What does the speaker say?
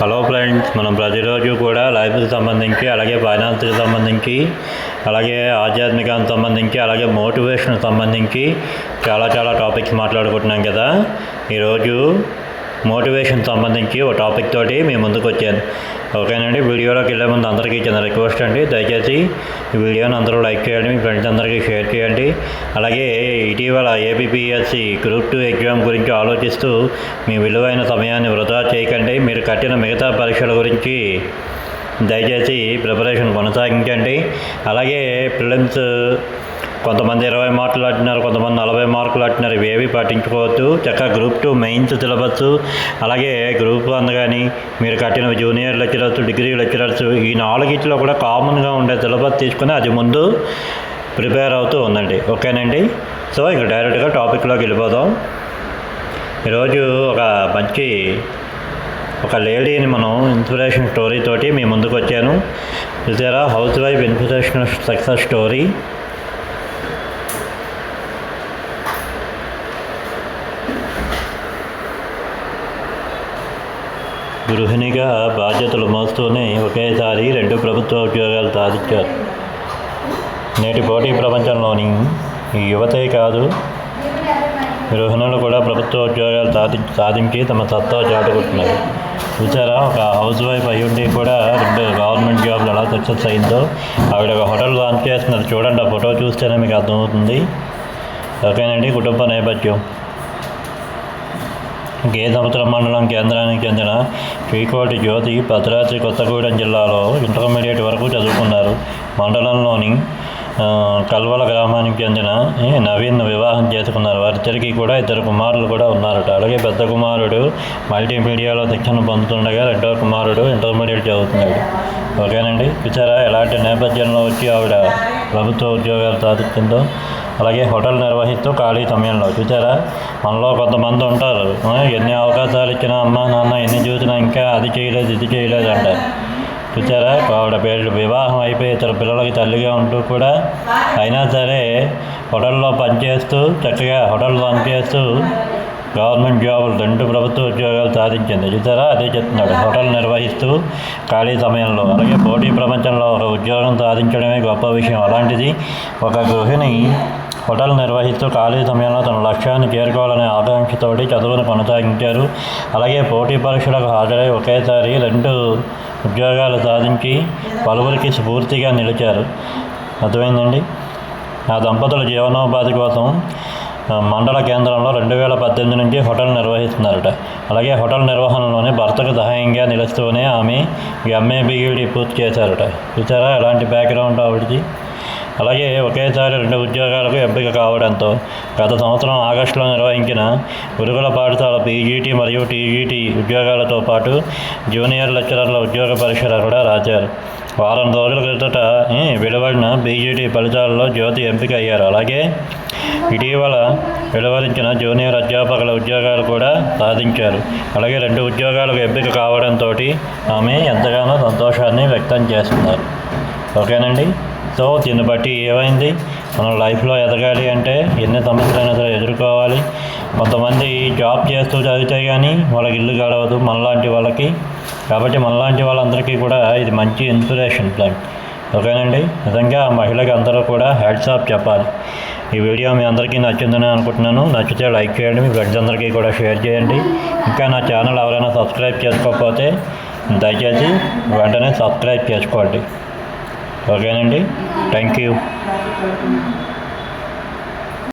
Hello friends మనం ప్రతిరోజు కూడా లైఫ్కి సంబంధించి అలాగే ఫైనాన్స్కి సంబంధించి అలాగే ఆధ్యాత్మికానికి సంబంధించి అలాగే మోటివేషన్ సంబంధించి చాలా చాలా టాపిక్స్ మాట్లాడుకుంటున్నాం కదా. ఈరోజు మోటివేషన్ సంబంధించి ఒక టాపిక్ తోటి మీ ముందుకు వచ్చాను. ఓకేనండి వీడియోలోకి వెళ్ళే ముందు అందరికీ చిన్న రిక్వెస్ట్ అండి. దయచేసి ఈ వీడియోని అందరూ లైక్ చేయండి మీ ఫ్రెండ్స్ అందరికీ షేర్ చేయండి. అలాగే ఇటీవల ఏబిపిఎస్సి గ్రూప్ టూ ఎగ్జామ్ గురించి ఆలోచిస్తూ మీ విలువైన సమయాన్ని వృధా చేయకండి. మీరు కట్టిన మిగతా పరీక్షల గురించి దయచేసి ప్రిపరేషన్ కొనసాగించండి. అలాగే ప్రిలిమ్స్ కొంతమంది ఇరవై మార్కులు ఆడినారు కొంతమంది నలభై మార్కులు అట్టినారు. ఇవేవి పట్టించుకోవద్దు. చక్కగా గ్రూప్ టూ మెయిన్స్ సిలబస్ అలాగే గ్రూప్ వన్ కానీ మీరు కట్టిన జూనియర్ లెక్చరర్స్ డిగ్రీ లెక్చరర్స్ ఈ నాలుగిట్లో కూడా కామన్గా ఉండే సిలబస్ తీసుకుని అది ముందు ప్రిపేర్ అవుతూ ఉందండి. ఓకేనండి? సో ఇక డైరెక్ట్గా టాపిక్లోకి వెళ్ళిపోదాం. ఈరోజు ఒక మంచి ఒక లేడీని మనం ఇన్స్పిరేషన్ స్టోరీ తోటి మీ ముందుకు వచ్చాను. చూసారా? House wife inspiration success story గృహిణిగా బాధ్యతలు మోస్తూనే ఒకేసారి రెండు ప్రభుత్వ ఉద్యోగాలు సాధించారు. నేటి పోటీ ప్రపంచంలోని యువతే కాదు గృహిణులు కూడా ప్రభుత్వ ఉద్యోగాలు సాధి సాధించి తమ సత్తా చాటుకుంటున్నారు. చూసారా ఒక హౌస్ వైఫ్ అయ్యుండి కూడా రెండు గవర్నమెంట్ జాబ్లు ఎలా సక్సెస్ అయిందో. ఆవిడ ఒక హోటల్ లాంచ్ చేస్తున్నారు. చూడండి ఆ ఫోటో చూస్తేనే మీకు అర్థమవుతుంది. ఓకేనండి కుటుంబ నేపథ్యం. గేదవతల మండలం కేంద్రానికి చెందిన శ్రీకోటి జ్యోతి భద్రాద్రి కొత్తగూడెం జిల్లాలో ఇంటర్మీడియట్ వరకు చదువుకున్నారు. మండలంలోని కల్వల గ్రామానికి చెందిన నవీన్ వివాహం చేసుకున్నారు. వారిద్దరికీ కూడా ఇద్దరు కుమారులు కూడా ఉన్నారట. అలాగే పెద్ద కుమారుడు మల్టీమీడియాలో శిక్షణ పొందుతుండగా రెండో కుమారుడు ఇంటర్మీడియట్ చదువుతున్నాడు. ఓకేనండి. చూసారా ఎలాంటి నేపథ్యంలో వచ్చి ఆవిడ ప్రభుత్వ ఉద్యోగాలు సాధిస్తుందో? అలాగే హోటల్ నిర్వహిస్తూ ఖాళీ సమయంలో చూసారా? మనలో కొంతమంది ఉంటారు. ఎన్ని అవకాశాలు ఇచ్చినా అమ్మ నాన్న ఎన్ని చూసినా ఇంకా అది చేయలేదు ఇది చేయలేదు అంటారు. చూసారా? ఆవిడ పేరు వివాహం అయిపోయి ఇతర పిల్లలకి తల్లిగా ఉంటూ కూడా అయినా సరే హోటల్లో పనిచేస్తూ చక్కగా హోటల్ పనిచేస్తూ గవర్నమెంట్ జాబులు రెండు ప్రభుత్వ ఉద్యోగాలు సాధించింది. చూసారా? అదే చెప్తున్నాడు. హోటల్ నిర్వహిస్తూ ఖాళీ సమయంలో. అలాగే పోటీ ప్రపంచంలో ఒక ఉద్యోగం సాధించడమే గొప్ప విషయం. అలాంటిది ఒక గృహిణి హోటల్ నిర్వహిస్తూ ఖాళీ సమయంలో తన లక్ష్యాన్ని చేరుకోవాలనే ఆకాంక్షతోటి చదువును కొనసాగించారు. అలాగే పోటీ పరీక్షలకు హాజరై ఒకేసారి రెండు ఉద్యోగాలు సాధించి పలువురికి స్ఫూర్తిగా నిలిచారు. అర్థమైందండి? ఆ దంపతుల జీవనోపాధి కోసం మండల కేంద్రంలో రెండు వేల పద్దెనిమిది నుంచి హోటల్ నిర్వహిస్తున్నారట. అలాగే హోటల్ నిర్వహణలోనే భర్తకు సహాయంగా నిలుస్తూనే ఆమె ఎంఏ బిఈడి పూర్తి చేశారట. చూసారా ఎలాంటి బ్యాక్గ్రౌండ్ ఆవిడది? అలాగే ఒకేసారి రెండు ఉద్యోగాలకు ఎంపిక కావడంతో గత సంవత్సరం ఆగస్టులో నిర్వహించిన గురుకుల పాఠశాల పీజీటీ మరియు టీజీటీ ఉద్యోగాలతో పాటు జూనియర్ లెక్చరర్ల ఉద్యోగ పరీక్షలు కూడా రాశారు. వారం రోజుల క్రితట వెలువడిన బీజేటీ ఫలితాలలో జ్యోతి ఎంపిక అయ్యారు. అలాగే ఇటీవల వెలువరించిన జూనియర్ అధ్యాపకుల ఉద్యోగాలు కూడా సాధించారు. అలాగే రెండు ఉద్యోగాలకు ఎంపిక కావడంతో ఆమె ఎంతగానో సంతోషాన్ని వ్యక్తం చేస్తున్నారు. ఓకేనండి? సో దీన్ని బట్టి ఏమైంది? మనం లైఫ్లో ఎదగాలి అంటే ఎన్ని సమస్యలైనా సరే ఎదుర్కోవాలి. కొంతమంది జాబ్ చేస్తూ చదివితే కానీ వాళ్ళకి ఇల్లు గడవదు మనలాంటి వాళ్ళకి. కాబట్టి మనలాంటి వాళ్ళందరికీ కూడా ఇది మంచి ఇన్స్పిరేషన్ ప్లాన్. ఓకేనండి? నిజంగా ఆ మహిళకి అందరూ కూడా హ్యాట్స్ ఆఫ్ చెప్పాలి. ఈ వీడియో మీ అందరికీ నచ్చిందని అనుకుంటున్నాను. నచ్చితే లైక్ చేయండి. మీ ఫ్రెండ్స్ అందరికీ కూడా షేర్ చేయండి. ఇంకా నా ఛానల్ ఎవరైనా సబ్స్క్రైబ్ చేసుకోకపోతే దయచేసి వెంటనే సబ్స్క్రైబ్ చేసుకోండి. ఓకేనండి. Thank you